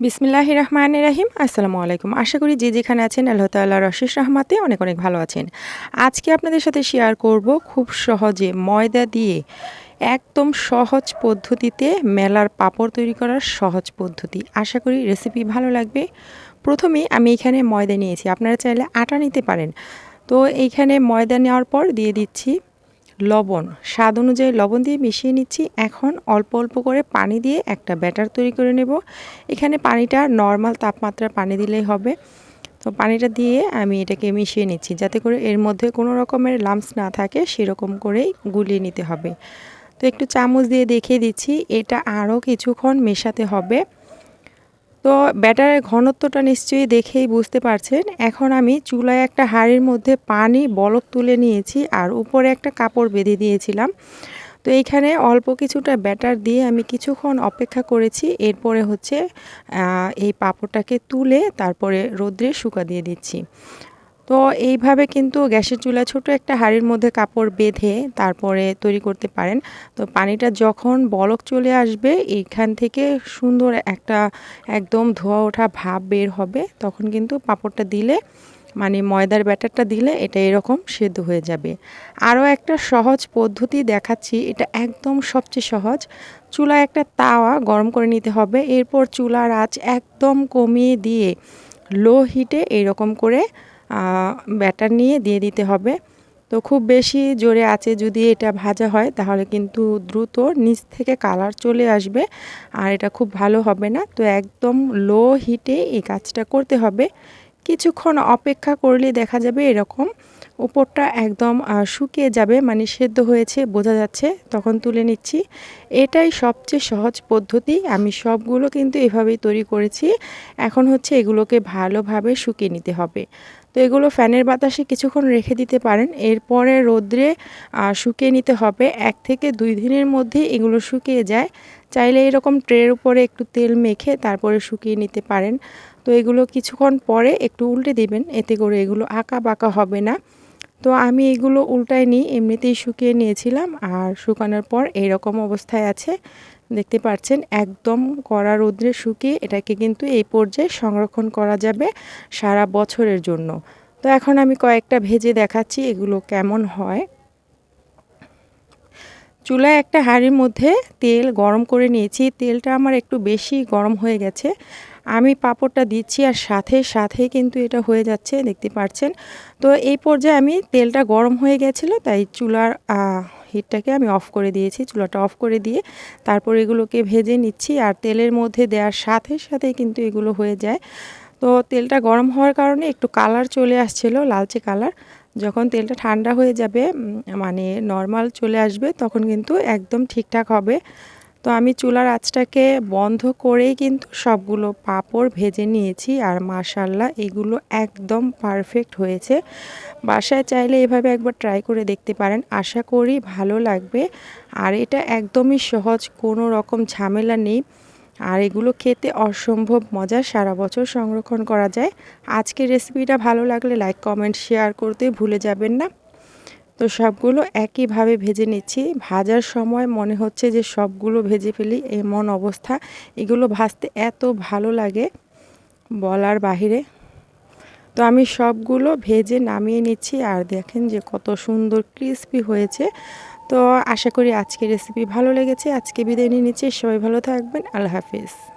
বিসমিল্লাহ রহমান রাহিম। আসসালামু আলাইকুম। আশা করি যে যেখানে আছেন আল্লাহ তাল্লাহ রশিস রহমাতে অনেক অনেক ভালো আছেন। আজকে আপনাদের সাথে শেয়ার করব খুব সহজে ময়দা দিয়ে একদম সহজ পদ্ধতিতে মেলার পাপড় তৈরি করার সহজ পদ্ধতি। আশা করি রেসিপি ভালো লাগবে। প্রথমে আমি এখানে ময়দা নিয়েছি। আপনারা চাইলে আটা নিতে পারেন। তো এইখানে ময়দা নেওয়ার পর দিয়ে দিচ্ছি লবণ। স্বাদ অনুযায়ী লবণ দিয়ে মিশিয়ে নিচ্ছি। এখন অল্প অল্প করে পানি দিয়ে একটা ব্যাটার তৈরি করে নেব। এখানে পানিটা নর্মাল তাপমাত্রার পানি দিলেই হবে। তো পানিটা দিয়ে আমি এটাকে মিশিয়ে নিচ্ছি যাতে করে এর মধ্যে কোনো রকমের লামস না থাকে, সেরকম করেই গুলিয়ে নিতে হবে। তো একটু চামচ দিয়ে দেখিয়ে দিচ্ছি। এটা আরও কিছুক্ষণ মেশাতে হবে। তো ব্যাটারের ঘনত্বটা নিশ্চয়ই দেখেই বুঝতে পারছেন। এখন আমি চুলায় একটা হাঁড়ির মধ্যে পানি, বলক তুলে নিয়েছি আর উপরে একটা কাপড় বেঁধে দিয়েছিলাম। তো এইখানে অল্প কিছুটা ব্যাটার দিয়ে আমি কিছুক্ষণ অপেক্ষা করেছি। এরপরে হচ্ছে এই পাপড়টাকে তুলে তারপরে রোদ্রে শুকা দিয়ে দিচ্ছি। তো এইভাবে কিন্তু গ্যাসের চুলা ছোট একটা হাঁড়ির মধ্যে কাপড় বেঁধে তারপরে তৈরি করতে পারেন। তো পানিটা যখন বলক চলে আসবে, এইখান থেকে সুন্দর একটা একদম ধোয়া ওঠা ভাব বের হবে। তখন কিন্তু পাঁপড়টা দিলে মানে ময়দার ব্যাটারটা দিলে এটা এরকম সেদ্ধ হয়ে যাবে। আরও একটা সহজ পদ্ধতি দেখাচ্ছি, এটা একদম সবচেয়ে সহজ। চুলায় একটা তাওয়া গরম করে নিতে হবে, এরপর চুলার আঁচ একদম কমিয়ে দিয়ে লো হিটে এইরকম করে ব্যাটার নিয়ে দিয়ে দিতে হবে। তো খুব বেশি জোরে আছে যদি এটা ভাজা হয়, তাহলে কিন্তু দ্রুত নিচ থেকে কালার চলে আসবে আর এটা খুব ভালো হবে না। তো একদম লো হিটে এই কাজটা করতে হবে। কিছুক্ষণ অপেক্ষা করলে দেখা যাবে এরকম উপরটা একদম শুকিয়ে যাবে মানে সেদ্ধ হয়েছে, বোঝা যাচ্ছে। তখন তুলে নিচ্ছি। এটাই সবচেয়ে সহজ পদ্ধতি। আমি সবগুলো কিন্তু এভাবেই তৈরি করেছি। এখন হচ্ছে এগুলোকে ভালোভাবে শুকিয়ে নিতে হবে। তো এগুলো ফ্যানের বাতাসে কিছুক্ষণ রেখে দিতে পারেন। এরপরে রোদ্রে শুকিয়ে নিতে হবে। এক থেকে দুই দিনের মধ্যে এগুলো শুকিয়ে যায়। চাইলে এরকম ট্রের উপরে একটু তেল মেখে তারপরে শুকিয়ে নিতে পারেন। তো এগুলো কিছুক্ষণ পরে একটু উল্টে দিবেন, এতে করে এগুলো আঁকা বাঁকা হবে না। তো আমি এগুলো উল্টায় নিই, এমনিতেই শুকিয়ে নিয়েছিলাম আর শুকানোর পর এইরকম অবস্থায় আছে। দেখতে পাচ্ছেন একদম কড়া রোদ্রে শুকিয়ে এটাকে কিন্তু এই পর্যায়ে সংরক্ষণ করা যাবে সারা বছরের জন্য। তো এখন আমি কয়েকটা ভেজে দেখাচ্ছি এগুলো কেমন হয়। চুলায় একটা হাঁড়ির মধ্যে তেল গরম করে নিয়েছি। তেলটা আমার একটু বেশি গরম হয়ে গেছে। আমি পাঁপড়টা দিচ্ছি আর সাথে সাথে কিন্তু এটা হয়ে যাচ্ছে, দেখতে পাচ্ছেন তো এই পর্যায়ে আমি তেলটা গরম হয়ে গেছিল, তাই চুলার হিটটাকে আমি অফ করে দিয়েছি। চুলাটা অফ করে দিয়ে তারপর এগুলোকে ভেজে নিচ্ছি আর তেলের মধ্যে দেওয়ার সাথে সাথে কিন্তু এগুলো হয়ে যায়। তো তেলটা গরম হওয়ার কারণে একটু কালার চলে আসছিল, লালচে কালার। যখন তেলটা ঠান্ডা হয়ে যাবে মানে নর্মাল চলে আসবে, তখন কিন্তু একদম ঠিকঠাক হবে। তো আমি চুলার আঁচটাকে বন্ধ করেই কিন্তু সবগুলো পাঁপড় ভেজে নিয়েছি আর মাশাল্লাহ এগুলো একদম পারফেক্ট হয়েছে। বাসায় চাইলে এভাবে একবার ট্রাই করে দেখতে পারেন, আশা করি ভালো লাগবে। আর এটা একদমই সহজ, কোনো রকম ঝামেলা নেই। আর এগুলো খেতে অসম্ভব মজা। সারা বছর সংরক্ষণ করা যায়। আজকের রেসিপিটা ভালো লাগলে লাইক কমেন্ট শেয়ার করতে ভুলে যাবেন না। তো সবগুলো একইভাবে ভেজে নিচ্ছি। ভাজার সময় মনে হচ্ছে যে সবগুলো ভেজে ফেলি, এমন অবস্থা। এগুলো ভাজতে এত ভালো লাগে বলার বাহিরে। তো আমি সবগুলো ভেজে নামিয়ে নিচ্ছি। আর দেখেন যে কত সুন্দর ক্রিসপি হয়েছে। তো আশা করি আজকের রেসিপি ভালো লেগেছে। আজকে বিদায় নিয়ে নিচ্ছি। সবাই ভালো থাকবেন। আল্লাহ হাফিজ।